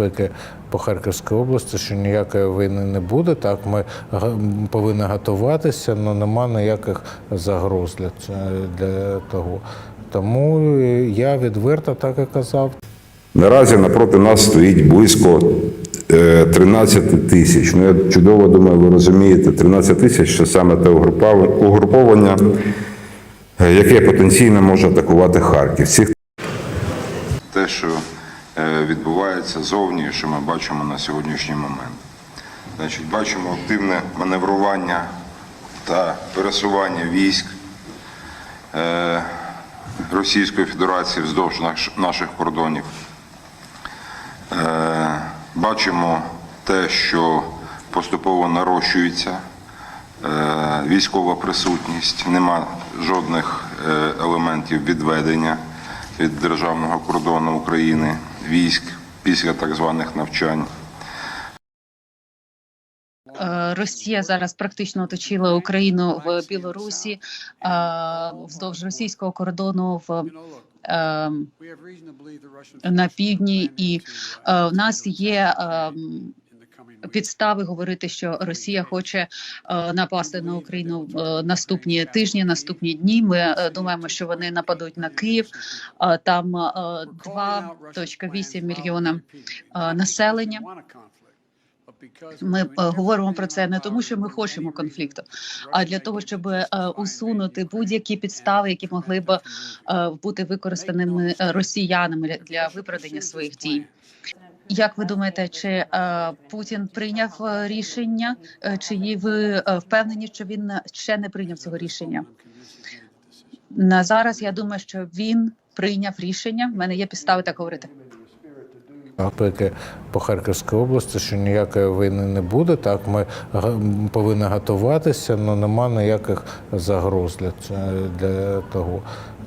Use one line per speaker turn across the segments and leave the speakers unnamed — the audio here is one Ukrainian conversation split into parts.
безпеки по Харківській області, що ніякої війни не буде. Так, ми повинні готуватися, але нема ніяких загроз для, для того. Тому я відверто так і казав.
Наразі напроти нас стоїть близько е, 13 тисяч. Ну, я чудово думаю, ви розумієте, 13 тисяч це саме те угруповання, е, яке потенційно може атакувати Харків. Цих те, що е, відбувається зовні, що ми бачимо на сьогоднішній момент. Значить, бачимо активне маневрування та пересування військ е, Російської Федерації вздовж наших кордонів. Е, Бачимо те, що поступово нарощується е, військова присутність, нема жодних е, елементів відведення від державного кордону України військ після так званих навчань.
Е, Росія зараз практично оточила Україну в Білорусі е, вздовж російського кордону в е, на півдні, і в нас є підстави говорити, що Росія хоче е, напасти на Україну в е, наступні тижні, наступні дні. Ми е, думаємо, що вони нападуть на Київ. Там е, 2,8 мільйона населення. Ми говоримо про це не тому, що ми хочемо конфлікту, а для того, щоб усунути будь-які підстави, які могли б бути використаними росіянами для виправдання своїх дій. Як ви думаєте, чи е, Путін прийняв е, рішення, е, чи ви впевнені, що він ще не прийняв цього рішення? На зараз я думаю, що він прийняв рішення. В мене є підстави так говорити.
безпеки по Харківській області, що ніякої війни не буде. Так, ми га- повинні готуватися, але нема ніяких загроз для, для того.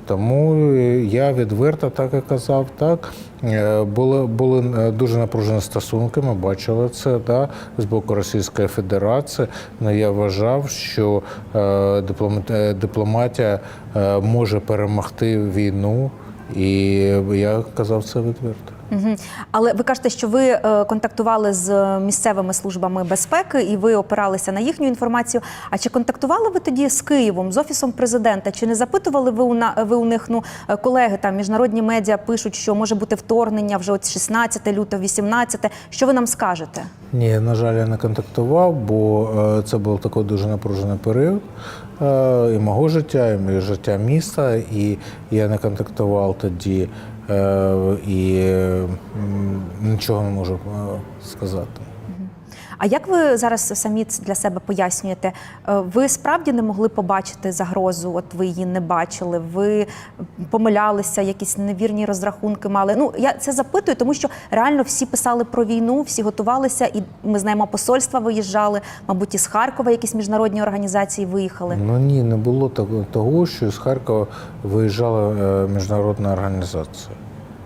Тому я відверто так і казав. Так Е, були були е, дуже напружені стосунки. Ми бачили це да, з боку Російської Федерації. Але я вважав, що е, дипломат- дипломатія може перемогти війну, і я казав це відверто.
Мгм. Але ви кажете, що ви е, контактували з місцевими службами безпеки і ви опиралися на їхню інформацію. А чи контактували ви тоді з Києвом, з офісом президента? Чи не запитували ви у на ви у них? Ну е, колеги там міжнародні медіа пишуть, що може бути вторгнення вже от 16 лютого, 18. Що ви нам скажете?
Ні, на жаль, я не контактував, бо е, це був такий дуже напружений період і мого життя, і життя міста, і я не контактував тоді і нічого не можу е, сказати.
А як ви зараз самі для себе пояснюєте? Е, Ви справді не могли побачити загрозу? От ви її не бачили? Ви помилялися, якісь невірні розрахунки мали? Ну я це запитую, тому що реально всі писали про війну, всі готувалися, і ми знаємо, посольства виїжджали, мабуть, із Харкова якісь міжнародні організації виїхали.
Ну ні, не було того- що з Харкова виїжджала е, міжнародна організація.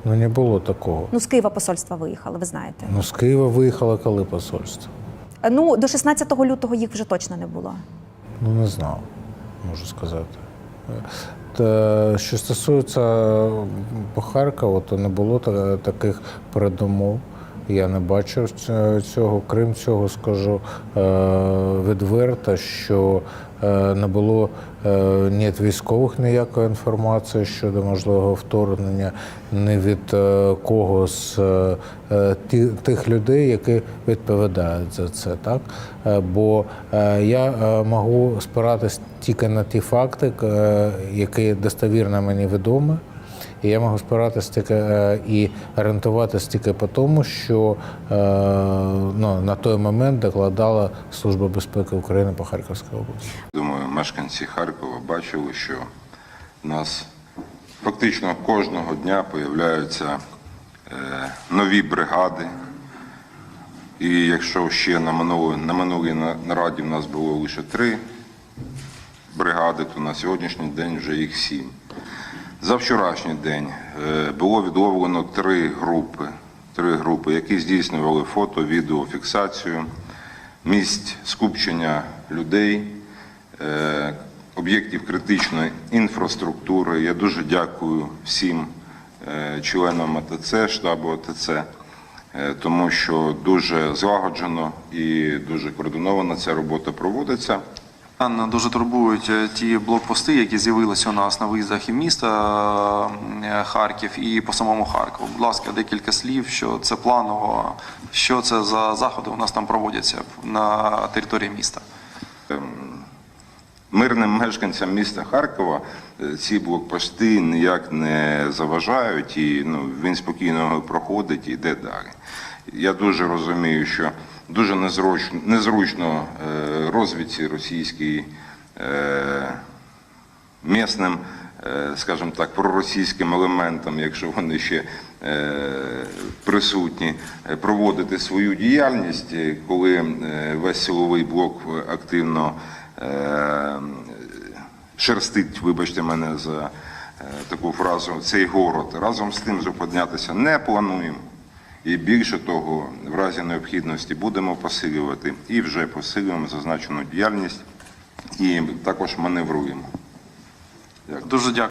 Ну не було такого.
Ну з Києва посольства виїхали, ви знаєте.
Ну з Києва виїхало коли посольство?
Е, Ну до 16 лютого їх вже точно не було.
Ну, не знав, можу сказати. Та, що стосується по Харкову, то не було таких передумов. Я не бачив цього. Крім цього, скажу е, відверто, що не було е, ні від військових ніякої інформації щодо можливого вторгнення, ні від е, кого з е, тих людей, які відповідають за це. Так? Е, Бо е, я е, можу спиратись тільки на ті факти, е, які достовірно мені відомі. І я можу спиратися тільки е, і орієнтуватися тільки по тому, що е, ну, на той момент докладала Служба безпеки України по Харківській області.
Думаю, мешканці Харкова бачили, що нас фактично кожного дня появляються е, нові бригади. І якщо ще на минулій, на минулій нараді в нас було лише три бригади, то на сьогоднішній день вже їх сім. За вчорашній день е, було відловлено три групи, три групи, які здійснювали фото, відео, фіксацію місць скупчення людей, е, об'єктів критичної інфраструктури. Я дуже дякую всім е, членам АТЦ, штабу АТЦ, тому що дуже злагоджено і дуже координовано ця робота проводиться.
Дуже турбують е, ті блокпости, які з'явилися у нас на виїздах і міста е, Харків і по самому Харкову. Будь ласка, декілька слів, що це планово, що це за заходи у нас там проводяться на території міста.
Мирним мешканцям міста Харкова е, ці блокпости ніяк не заважають, і ну, він спокійно проходить і йде далі. Я дуже розумію, що дуже незручно, незручно е, розвідці російській е, місним, е, скажімо так, проросійським елементам, якщо вони ще присутні, проводити свою діяльність, коли весь силовий блок активно шерстить, вибачте мене за таку фразу, цей город. Разом з тим зупинятися не плануємо. І більше того, в разі необхідності будемо посилювати і вже посилюємо зазначену діяльність і також маневруємо.
Дуже дякую.